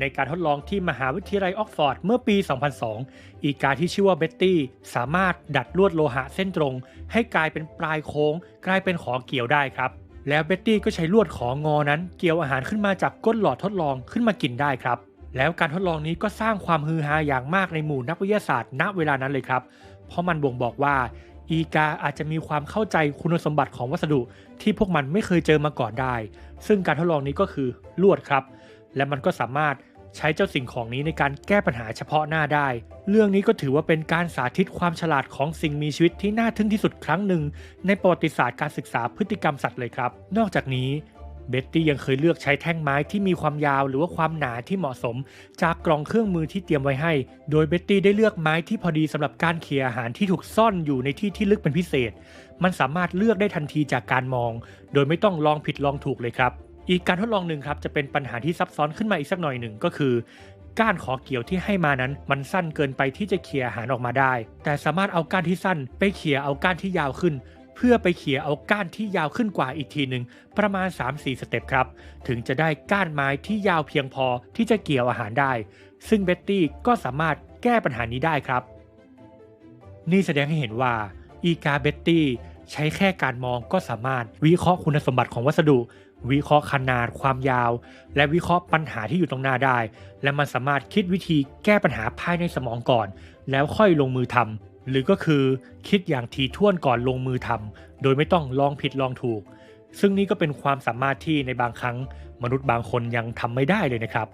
ในการทดลองที่มหาวิทยาลัยออกฟอร์ดเมื่อปี 2002 อีกาที่ชื่อว่าเบ็ตตี้สามารถดัดลวดโลหะเส้นตรง ให้กลายเป็นปลายโค้ง กลายเป็นของเกี่ยวได้ครับ แล้วเบ็ตตี้ก็ใช้ลวดของงอนั้น เกี่ยวอาหารขึ้นมาจากก้นหลอดทดลองขึ้นมากินได้ครับ แล้วการทดลองนี้ก็สร้างความฮือฮาอย่างมากในหมู่นักวิทยาศาสตร์ณเวลานั้นเลยครับ เพราะมันบ่งบอกว่าอีกาอาจจะมีความเข้าใจคุณสมบัติของวัสดุที่พวกมันไม่เคยเจอมาก่อนได้ ซึ่งการทดลองนี้ก็คือลวดครับ และมันก็สามารถใช้เจ้าสิ่งของนี้ในการแก้ปัญหาเฉพาะหน้าได้ เรื่องนี้ก็ถือว่าเป็นการสาธิตความฉลาดของสิ่งมีชีวิตที่น่าทึ่งที่สุดครั้งหนึ่ง ในประวัติศาสตร์การศึกษาพฤติกรรมสัตว์เลยครับ นอกจากนี้เบ็ตตี้ยังเคยเลือกใช้แท่งไม้ที่มีความยาวหรือว่าความหนาที่เหมาะสม จากกล่องเครื่องมือที่เตรียมไว้ให้ โดยเบ็ตตี้ได้เลือกไม้ที่พอดีสำหรับการเคี่ยอาหารที่ถูกซ่อนอยู่ในที่ที่ลึกเป็นพิเศษ มันสามารถเลือกได้ทันทีจากการมอง โดยไม่ต้องลองผิดลองถูกเลยครับ อีกการทดลองหนึ่งครับจะเป็นปัญหาที่ซับซ้อนขึ้นมาอีกสักหน่อยหนึ่งก็คือ ก้านขอเกี่ยวที่ให้มานั้นมันสั้นเกินไปที่จะเขี่ยอาหารออกมาได้ แต่สามารถเอาก้านที่สั้น ไปเขี่ยเอาก้านที่ยาวขึ้น เพื่อไปเขี่ยเอาก้านที่ยาวขึ้นกว่าอีกทีหนึ่งประมาณ 3-4 สเต็ปครับ ถึงจะได้ก้านไม้ที่ยาวเพียงพอที่จะเกี่ยวอาหารได้ ซึ่งเบ็ตตี้ก็สามารถแก้ปัญหานี้ได้ครับ นี่แสดงให้เห็นว่าอีกาเบ็ตตี้ ใช้แค่การมองก็สามารถวิเคราะห์คุณสมบัติของวัสดุ วิเคราะห์ขนาดความยาว และวิเคราะห์ปัญหาที่อยู่ตรงหน้าได้ และมันสามารถคิดวิธีแก้ปัญหาภายในสมองก่อน แล้วค่อยลงมือทำหรือก็คือคิดอย่างทีท่วนก่อนลงมือทำโดยไม่ต้องลองผิดลองถูก ซึ่งนี่ก็เป็นความสามารถที่ในบางครั้งมนุษย์บางคนยังทำไม่ได้เลยนะครับ